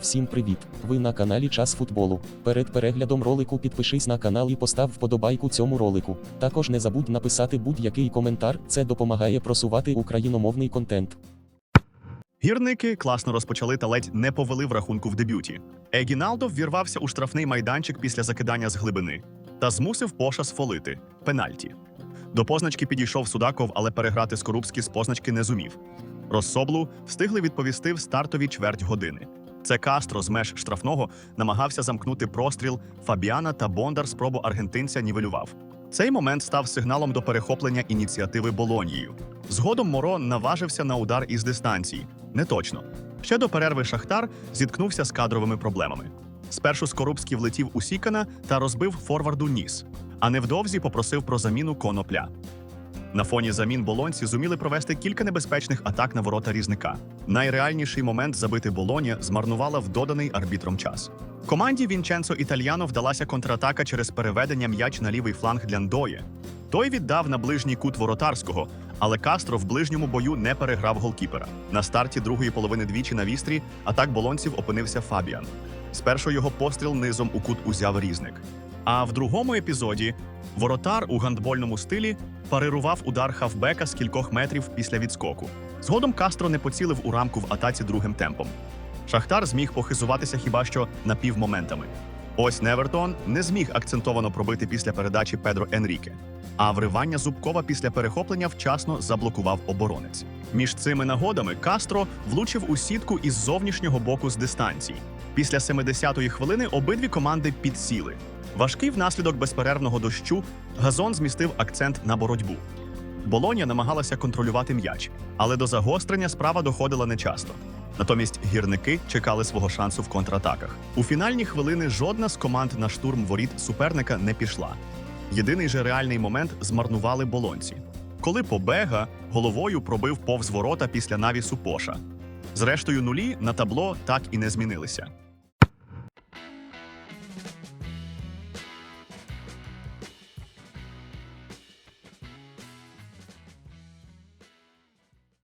Всім привіт! Ви на каналі Час футболу. Перед переглядом ролику підпишись на канал і постав вподобайку цьому ролику. Також не забудь написати будь-який коментар, це допомагає просувати україномовний контент. Гірники класно розпочали та ледь не повели в рахунку в дебюті. Егіналдо ввірвався у штрафний майданчик після закидання з глибини та змусив Поша сфолити пенальті. До позначки підійшов Судаков, але переграти Скорубський з позначки не зумів. Розсоблу встигли відповісти в стартові чверть години. Це Кастро з меж штрафного намагався замкнути простріл Фабіана та Бондар спробу аргентинця нівелював. Цей момент став сигналом до перехоплення ініціативи Болонією. Згодом Моро наважився на удар із дистанції. Не точно. Ще до перерви Шахтар зіткнувся з кадровими проблемами. Спершу Скорубський влетів у Сікана та розбив форварду ніс, а невдовзі попросив про заміну конопля. На фоні замін болонці зуміли провести кілька небезпечних атак на ворота різника. Найреальніший момент забити Болоня змарнувала в доданий арбітром час. Команді Вінченцо Італіано вдалася контратака через переведення м'яч на лівий фланг для Ндоє. Той віддав на ближній кут воротарського, але Кастро в ближньому бою не переграв голкіпера. На старті другої половини двічі на вістрі атак болонців опинився Фабіан. Спершу його постріл низом у кут узяв різник. А в другому епізоді воротар у гандбольному стилі парирував удар хавбека з кількох метрів після відскоку. Згодом Кастро не поцілив у рамку в атаці другим темпом. Шахтар зміг похизуватися хіба що напівмоментами. Ось Невертон не зміг акцентовано пробити після передачі Педро Енріке. А вривання Зубкова після перехоплення вчасно заблокував оборонець. Між цими нагодами Кастро влучив у сітку із зовнішнього боку з дистанції. Після 70-ї хвилини обидві команди підсіли. Важкий внаслідок безперервного дощу газон змістив акцент на боротьбу. Болоня намагалася контролювати м'яч, але до загострення справа доходила нечасто. Натомість гірники чекали свого шансу в контратаках. У фінальні хвилини жодна з команд на штурм воріт суперника не пішла. Єдиний же реальний момент змарнували болонці, коли Побега головою пробив повз ворота після навісу Поша. Зрештою, нулі на табло так і не змінилися.